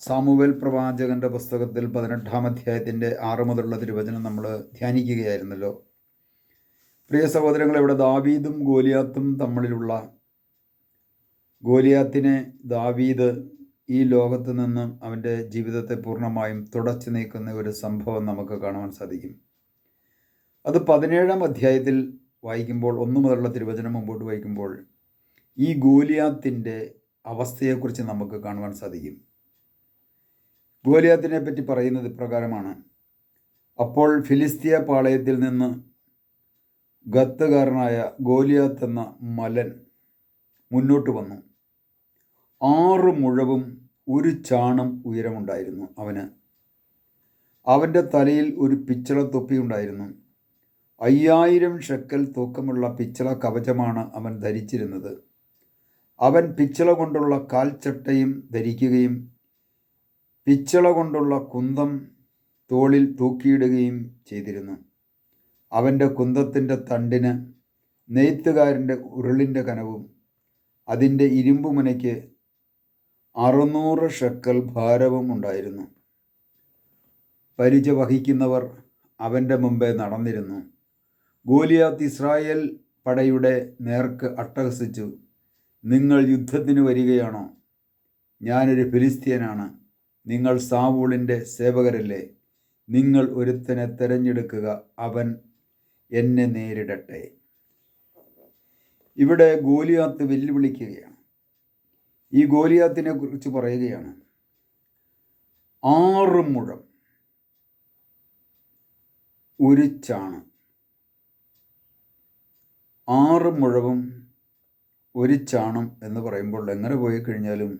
Samuel പ്രവാചകന്റെ പുസ്തകത്തിൽ പതിനെട്ടാം അധ്യായത്തിന്റെ ആറ് മുതലുള്ള തിരുവചനം നമ്മൾ ധ്യാനിക്കുകയായിരുന്നല്ലോ. പ്രിയ സഹോദരങ്ങൾ ഇവിടെ ദാവീദും ഗോലിയാത്തും തമ്മിലുള്ള ഗോലിയാത്തിനെ ദാവീദ് ഈ ലോകത്ത് നിന്ന് അവന്റെ ജീവിതത്തെ പൂർണമായും തുടച്ചു നീക്കുന്ന ഒരു സംഭവം നമുക്ക് കാണുവാൻ സാധിക്കും. അത് പതിനേഴാം അധ്യായത്തിൽ വായിക്കുമ്പോൾ ഒന്നു മുതലുള്ള തിരുവചനം മുമ്പോട്ട് വായിക്കുമ്പോൾ ഈ ഗോലിയാത്തിന്റെ അവസ്ഥയെക്കുറിച്ച് നമുക്ക് കാണുവാൻ സാധിക്കും. ഗോലിയാത്തിനെ പറ്റി പറയുന്നത് ഇപ്രകാരമാണ്. അപ്പോൾ ഫിലിസ്തീയ പാളയത്തിൽ നിന്ന് ഗത്തുകാരനായ ഗോലിയാത്ത് എന്ന മലൻ മുന്നോട്ട് വന്നു. ആറ് മുഴവും ഒരു ചാണം ഉയരമുണ്ടായിരുന്നു അവന്. അവന്റെ തലയിൽ ഒരു പിച്ചള തൊപ്പി ഉണ്ടായിരുന്നു. അയ്യായിരം ഷെക്കൽ തൂക്കമുള്ള പിച്ചള കവചമാണ് അവൻ ധരിച്ചിരുന്നത്. അവൻ പിച്ചള കൊണ്ടുള്ള കാൽച്ചട്ടയും ധരിക്കുകയും പിച്ചള കൊണ്ടുള്ള കുന്തം തോളിൽ തൂക്കിയിടുകയും ചെയ്തിരുന്നു. അവന്റെ കുന്തത്തിന്റെ തണ്ടിന് നെയ്ത്തുകാരന്റെ ഉരുളിന്റെ കനവും അതിന്റെ ഇരുമ്പുമുനയ്ക്ക് അറുന്നൂറ് ഷെക്കൽ ഭാരവും ഉണ്ടായിരുന്നു. പരിച വഹിക്കുന്നവർ അവന്റെ മുമ്പേ നടന്നിരുന്നു. ഗോലിയാത്ത് ഇസ്രായേൽ പടയുടെ നേർക്ക് അട്ടഹസിച്ചു നിങ്ങൾ യുദ്ധത്തിന് വരികയാണോ? ഞാനൊരു ഫിലിസ്തീനാണ് നിങ്ങൾ സാവൂളിന്റെ സേവകരല്ലേ? നിങ്ങൾ ഒരുത്തനെ തെരഞ്ഞെടുക്കുക അവൻ എന്നെ നേരിടട്ടെ. ഇവിടെ ഗോലിയാത്ത് വെല്ലുവിളിക്കുകയാണ്. ഈ ഗോലിയാത്തിനെ കുറിച്ച് പറയുകയാണ്. ആറ് മുഴം ഒരു ചാണ് ആറ് മുഴവും ഒരു ചാണം എന്ന് പറയുമ്പോൾ എങ്ങനെ പോയി കഴിഞ്ഞാലും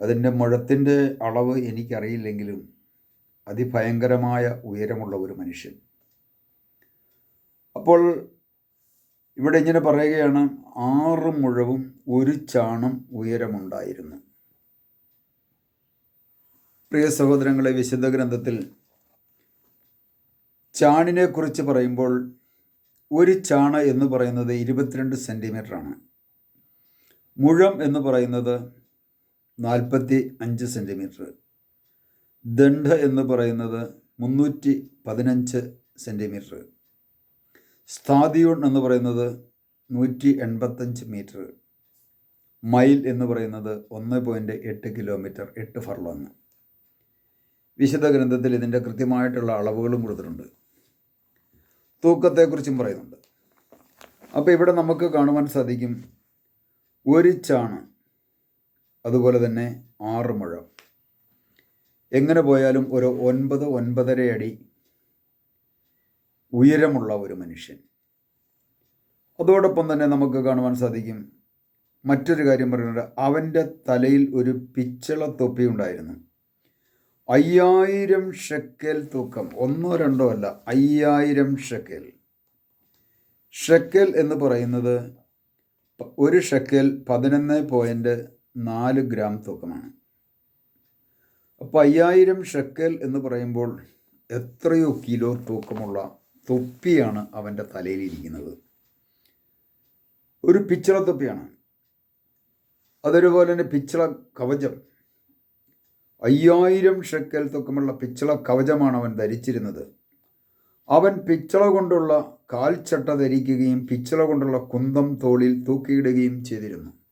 അതിന്റെ മുഴത്തിന്റെ അളവ് എനിക്കറിയില്ലെങ്കിലും അതിഭയങ്കരമായ ഉയരമുള്ള ഒരു മനുഷ്യൻ. അപ്പോൾ ഇവിടെ ഇങ്ങനെ പറയുകയാണ് ആറ് മുഴവും ഒരു ചാണം ഉയരമുണ്ടായിരുന്നു. പ്രിയ സഹോദരങ്ങളെ വിശുദ്ധ ഗ്രന്ഥത്തിൽ ചാണിനെ കുറിച്ച് പറയുമ്പോൾ ഒരു ചാണ എന്ന് പറയുന്നത് ഇരുപത്തിരണ്ട് സെന്റിമീറ്ററാണ് മുഴം എന്ന് പറയുന്നത് നാൽപ്പത്തി അഞ്ച് സെന്റിമീറ്റർ ദണ്ഡ എന്ന് പറയുന്നത് മുന്നൂറ്റി പതിനഞ്ച് സെന്റിമീറ്റർ സ്ഥാദിയോൺ എന്ന് പറയുന്നത് നൂറ്റി എൺപത്തഞ്ച് മീറ്റർ. മൈൽ എന്ന് പറയുന്നത് ഒന്ന് പോയിന്റ് എട്ട് കിലോമീറ്റർ എട്ട് ഫർലോങ്. വിശുദ്ധ ഗ്രന്ഥത്തിൽ ഇതിന്റെ കൃത്യമായിട്ടുള്ള അളവുകളും കൊടുത്തിട്ടുണ്ട്. തൂക്കത്തെക്കുറിച്ചും പറയുന്നുണ്ട്. അപ്പോൾ ഇവിടെ നമുക്ക് കാണുവാൻ സാധിക്കും ഒരു ചാണ് അതുപോലെ തന്നെ ആറ് മുഴം. എങ്ങനെ പോയാലും ഒരു ഒൻപത് ഒൻപതര അടി ഉയരമുള്ള ഒരു മനുഷ്യൻ. അതോടൊപ്പം തന്നെ നമുക്ക് കാണുവാൻ സാധിക്കും മറ്റൊരു കാര്യം പറയുന്നത് അവന്റെ തലയിൽ ഒരു പിച്ചള തൊപ്പി ഉണ്ടായിരുന്നു. അയ്യായിരം ഷെക്കൽ തൂക്കം. ഒന്നോ രണ്ടോ അല്ല അയ്യായിരം ഷെക്കൽ. ഷെക്കൽ എന്ന് പറയുന്നത് ഒരു ഷെക്കൽ പതിനൊന്ന് പോയിന്റ് നാല് ഗ്രാം തൂക്കമാണ്. അപ്പോൾ അയ്യായിരം ഷെക്കൽ എന്ന് പറയുമ്പോൾ എത്രയോ കിലോ തൂക്കമുള്ള തൊപ്പിയാണ് അവന്റെ തലയിലിരിക്കുന്നത് ഒരു പിച്ചള തൊപ്പിയാണ്. അതൊരുപോലെ തന്നെ പിച്ചള കവചം. അയ്യായിരം ഷെക്കൽ തൂക്കമുള്ള പിച്ചള കവചമാണ് അവൻ ധരിച്ചിരുന്നത്. അവൻ പിച്ചള കൊണ്ടുള്ള കാൽച്ചട്ട ധരിക്കുകയും പിച്ചള കൊണ്ടുള്ള കുന്തം തോളിൽ തൂക്കിയിടുകയും ചെയ്തിരുന്നു.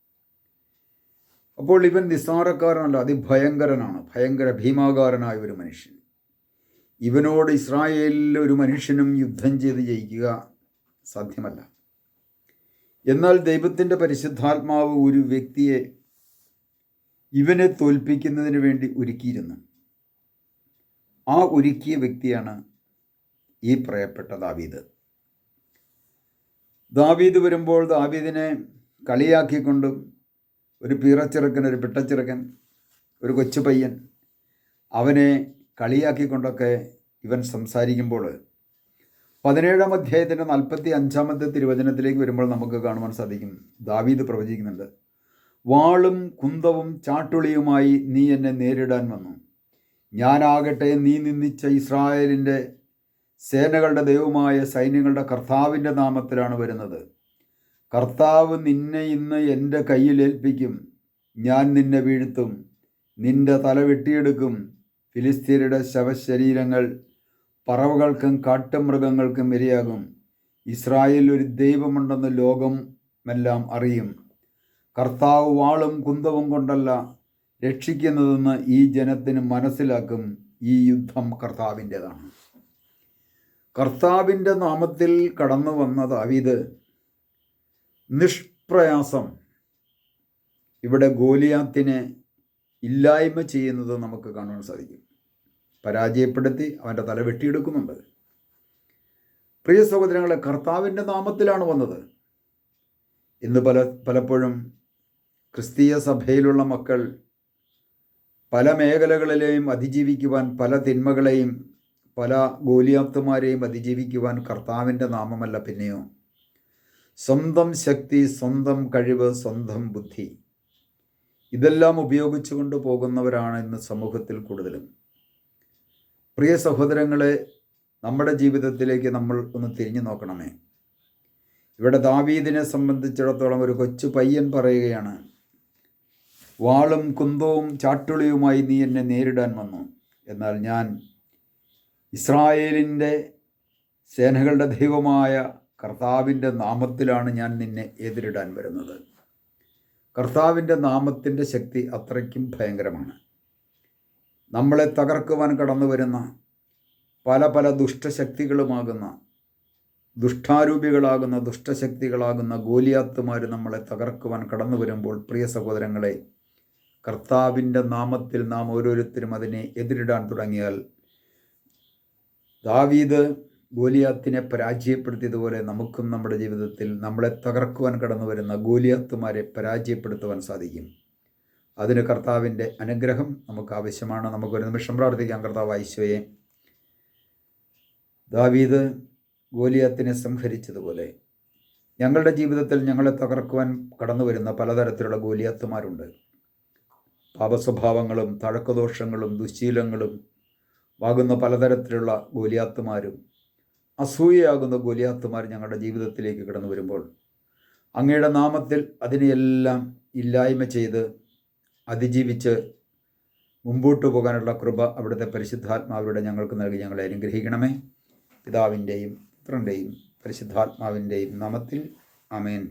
അപ്പോൾ ഇവൻ നിസ്സാരക്കാരനല്ല അതിഭയങ്കരനാണ് ഭയങ്കര ഭീമാകാരനായ ഒരു മനുഷ്യൻ. ഇവനോട് ഇസ്രായേലിൽ ഒരു മനുഷ്യനും യുദ്ധം ചെയ്ത് ജയിക്കുക സാധ്യമല്ല. എന്നാൽ ദൈവത്തിന്റെ പരിശുദ്ധാത്മാവ് ഒരു വ്യക്തിയെ ഇവനെ തോൽപ്പിക്കുന്നതിന് വേണ്ടി ഒരുക്കിയിരുന്നു. ആ ഒരുക്കിയ വ്യക്തിയാണ് ഈ പ്രയപ്പെട്ട ദാവീദ്. ദാവീദ് വരുമ്പോൾ ദാവീദിനെ കളിയാക്കിക്കൊണ്ടും ഒരു പീറച്ചിറക്കൻ ഒരു പിട്ടച്ചിറക്കൻ ഒരു കൊച്ചു പയ്യൻ അവനെ കളിയാക്കിക്കൊണ്ടൊക്കെ ഇവൻ സംസാരിക്കുമ്പോൾ പതിനേഴാം അധ്യായത്തിന്റെ നാൽപ്പത്തി അഞ്ചാമത്തെ തിരുവചനത്തിലേക്ക് വരുമ്പോൾ നമുക്ക് കാണുവാൻ സാധിക്കും. ദാവീദ് പ്രവചിക്കുന്നുണ്ട് വാളും കുന്തവും ചാട്ടുളിയുമായി നീ എന്നെ നേരിടാൻ വന്നു. ഞാനാകട്ടെ നീ നിന്ദിച്ച ഇസ്രായേലിന്റെ സേനകളുടെ ദൈവമായ സൈന്യങ്ങളുടെ കർത്താവിന്റെ നാമത്തിലാണ് വരുന്നത്. കർത്താവ് നിന്നെ ഇന്ന് എന്റെ കയ്യിലേൽപ്പിക്കും ഞാൻ നിന്നെ വീഴ്ത്തും. നിന്റെ തല വെട്ടിയെടുക്കും. ഫിലിസ്തീനയുടെ ശവശരീരങ്ങൾ പറവകൾക്കും കാട്ടുമൃഗങ്ങൾക്കും ഇരയാകും. ഇസ്രായേൽ ഒരു ദൈവമുണ്ടെന്ന് ലോകമെല്ലാം അറിയും. കർത്താവ് വാളും കുന്തവും കൊണ്ടല്ല രക്ഷിക്കുന്നതെന്ന് ഈ ജനത്തിന് മനസ്സിലാക്കും. ഈ യുദ്ധം കർത്താവിന്റെതാണ്. കർത്താവിന്റെ നാമത്തിൽ കടന്നു വന്ന ദാവീദ് നിഷ്പ്രയാസം. ഇവിടെ ഗോലിയാത്തിനെ ഇല്ലായ്മ ചെയ്യുന്നത് നമുക്ക് കാണുവാൻ സാധിക്കും. പരാജയപ്പെടുത്തി അവന്റെ തല വെട്ടിയെടുക്കുന്നുണ്ട്. പ്രിയ സഹോദരങ്ങളെ കർത്താവിന്റെ നാമത്തിലാണ് വന്നത്. ഇന്ന് പല പലപ്പോഴും ക്രിസ്തീയ സഭയിലുള്ള മക്കൾ പല മേഖലകളിലെയും അതിജീവിക്കുവാൻ പല തിന്മകളെയും പല ഗോലിയാത്തുമാരെയും അതിജീവിക്കുവാൻ കർത്താവിന്റെ നാമമല്ല പിന്നെയോ സ്വന്തം ശക്തി സ്വന്തം കഴിവ് സ്വന്തം ബുദ്ധി. ഇതെല്ലാം ഉപയോഗിച്ചുകൊണ്ട് പോകുന്നവരാണ് ഇന്ന് സമൂഹത്തിൽ കൂടുതലും. പ്രിയ സഹോദരങ്ങളെ നമ്മുടെ ജീവിതത്തിലേക്ക് നമ്മൾ ഒന്ന് തിരിഞ്ഞു നോക്കണമേ. ഇവിടെ ദാവീദിനെ സംബന്ധിച്ചിടത്തോളം ഒരു കൊച്ചു പയ്യൻ പറയുകയാണ് വാളും കുന്തവും ചാട്ടുളിയുമായി നീ എന്നെ നേരിടാൻ വന്നു. എന്നാൽ ഞാൻ ഇസ്രായേലിന്റെ സേനകളുടെ ദൈവമായ കർത്താവിന്റെ നാമത്തിലാണ് ഞാൻ നിന്നെ എതിരിടാൻ വരുന്നത്. കർത്താവിന്റെ നാമത്തിന്റെ ശക്തി അത്രയ്ക്കും ഭയങ്കരമാണ്. നമ്മളെ തകർക്കുവാൻ കടന്നു വരുന്ന പല പല ദുഷ്ടശക്തികളുമാകുന്ന ദുഷ്ടാരൂപികളാകുന്ന ദുഷ്ടശക്തികളാകുന്ന ഗോലിയാത്തുമാർ നമ്മളെ തകർക്കുവാൻ കടന്നു വരുമ്പോൾ പ്രിയ സഹോദരങ്ങളെ കർത്താവിന്റെ നാമത്തിൽ നാം ഓരോരുത്തരും അതിനെ എതിരിടാൻ തുടങ്ങിയാൽ ദാവീദ് ഗോലിയാത്തിനെ പരാജയപ്പെടുത്തിയതുപോലെ നമുക്കും നമ്മുടെ ജീവിതത്തിൽ നമ്മളെ തകർക്കുവാൻ കടന്നു വരുന്ന ഗോലിയാത്തുമാരെ പരാജയപ്പെടുത്തുവാൻ സാധിക്കും. അതിന് കർത്താവിന്റെ അനുഗ്രഹം നമുക്ക് ആവശ്യമാണ്. നമുക്കൊരു നിമിഷം പ്രാർത്ഥിക്കാം. കർത്താവ് ഐശ്വയെ ദാവീദ് ഗോലിയാത്തിനെ സംഹരിച്ചതുപോലെ ഞങ്ങളുടെ ജീവിതത്തിൽ ഞങ്ങളെ തകർക്കുവാൻ കടന്നു വരുന്ന പലതരത്തിലുള്ള ഗോലിയാത്തുമാരുണ്ട്. പാപസ്വഭാവങ്ങളും തഴക്കദോഷങ്ങളും ദുശീലങ്ങളും വാകുന്ന പലതരത്തിലുള്ള ഗോലിയാത്തുമാരും അസൂയയാകുന്ന ഗൊലിയാത്തുമാർ ഞങ്ങളുടെ ജീവിതത്തിലേക്ക് കടന്നു വരുമ്പോൾ അങ്ങയുടെ നാമത്തിൽ അതിനെയെല്ലാം ഇല്ലായ്മ ചെയ്ത് അതിജീവിച്ച് മുമ്പോട്ട് പോകാനുള്ള കൃപ അവിടുത്തെ പരിശുദ്ധാത്മാവിലൂടെ ഞങ്ങൾക്ക് നൽകി ഞങ്ങളെ അനുഗ്രഹിക്കണമേ. പിതാവിന്റെയും പുത്രന്റെയും പരിശുദ്ധാത്മാവിന്റെയും നാമത്തിൽ അമേൻ